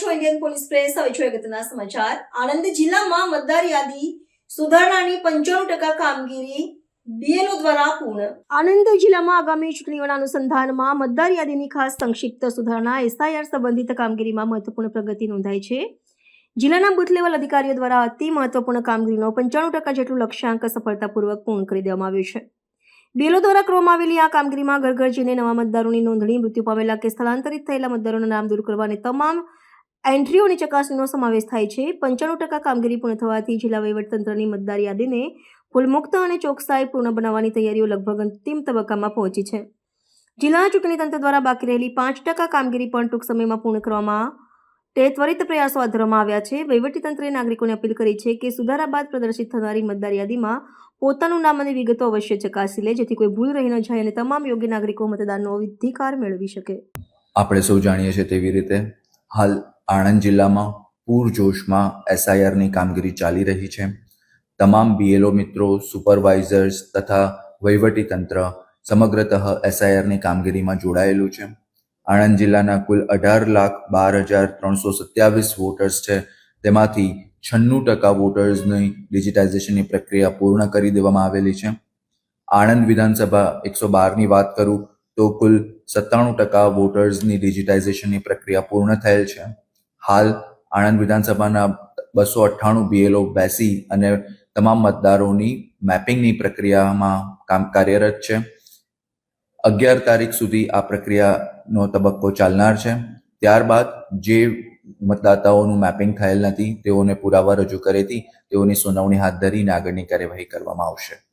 છો Indian police press હવે છો અગત્યના સમાચાર. આણંદ જિલ્લામાં મતદાર યાદી સુધારણાની પંચાણું ટકા કામગીરી બીએલઓ જિલ્લામાં આગામી ચૂંટણીઓના અનુસંધાનમાં મતદાર યાદીની ખાસ સંક્ષિપ્ત સુધારણા એસઆઈઆર સંબંધિત કામગીરીમાં મહત્વપૂર્ણ પ્રગતિ નોંધાઈ છે. જિલ્લાના બુથ લેવલ અધિકારીઓ દ્વારા અતિ મહત્વપૂર્ણ કામગીરીનો પંચાણું ટકા જેટલું લક્ષ્યાંક સફળતાપૂર્વક પૂર્ણ કરી દેવામાં આવ્યું છે. બેલો દ્વારા કરવામાં આવેલી આ કામગીરીમાં ઘર ઘર જઈને નવા મતદારોની નોંધણી, મૃત્યુ પામેલા કે સ્થળાંતરિત થયેલા મતદારોના નામ દૂર કરવાની તમામ એન્ટ્રીઓની ચકાસણીનો સમાવેશ થાય છે. પંચાણું ટકા કામગીરી પૂર્ણ થવાથી જિલ્લા વહીવટતંત્રની મતદાર યાદીને ભૂલમુક્ત અને ચોકસાઈ પૂર્ણ બનાવવાની તૈયારીઓ લગભગ અંતિમ તબક્કામાં પહોંચી છે. જિલ્લાના ચૂંટણી તંત્ર દ્વારા બાકી રહેલી પાંચ ટકા કામગીરી પણ ટૂંક સમયમાં પૂર્ણ કરવામાં તે ત્વરિત પ્રયાસો હાથ ધરવામાં આવ્યા છે. વહીવટીતંત્રે નાગરિકોને અપીલ કરી છે કે સુધારા બાદ પ્રદર્શિત થનારી મતદાર યાદીમાં પોતાનું નામ અને વિગતો અવશ્ય ચકાસી લે, જેથી કોઈ ભૂલ રહી ન જાય અને તમામ યોગ્ય નાગરિકો મતદાનનો અધિકાર મેળવી શકે. આપણે સૌ જાણીએ છીએ તેવી રીતે હાલ આણંદ જિલ્લામાં પૂરજોશમાં એસઆઈઆરની કામગીરી ચાલી રહી છે. તમામ બીએલઓ મિત્રો, સુપરવાઇઝર્સ તથા વહીવટી તંત્ર સમગ્રતઃ એસઆઈઆરની કામગીરીમાં જોડાયેલું છે. આણંદ જિલ્લાના કુલ અઢાર લાખ બાર હજાર ત્રણસો સત્યાવીસ વોટર્સ છે. તેમાંથી છન્નું ટકા વોટર્સની ડિજિટાઇઝેશનની પ્રક્રિયા પૂર્ણ કરી દેવામાં આવેલી છે. આણંદ વિધાનસભા એકસો બારની વાત કરું તો કુલ સત્તાણું ટકા વોટર્સની ડિજિટાઇઝેશનની પ્રક્રિયા પૂર્ણ થયેલ છે. હાલ આણંદ વિધાનસભાના બસો અઠ્ઠાણું બીએલઓ બેસી અને તમામ મતદારોની મેપિંગની પ્રક્રિયામાં કામ કાર્યરત છે. અગિયાર તારીખ સુધી આ પ્રક્રિયાનો તબક્કો ચાલનાર છે. ત્યારબાદ જે મતદાતાઓનું મેપિંગ થયેલ નથી, તેઓને પુરાવા રજૂ કરેથી તેઓની સુનાવણી હાથ ધરીને આગળની કાર્યવાહી કરવામાં આવશે.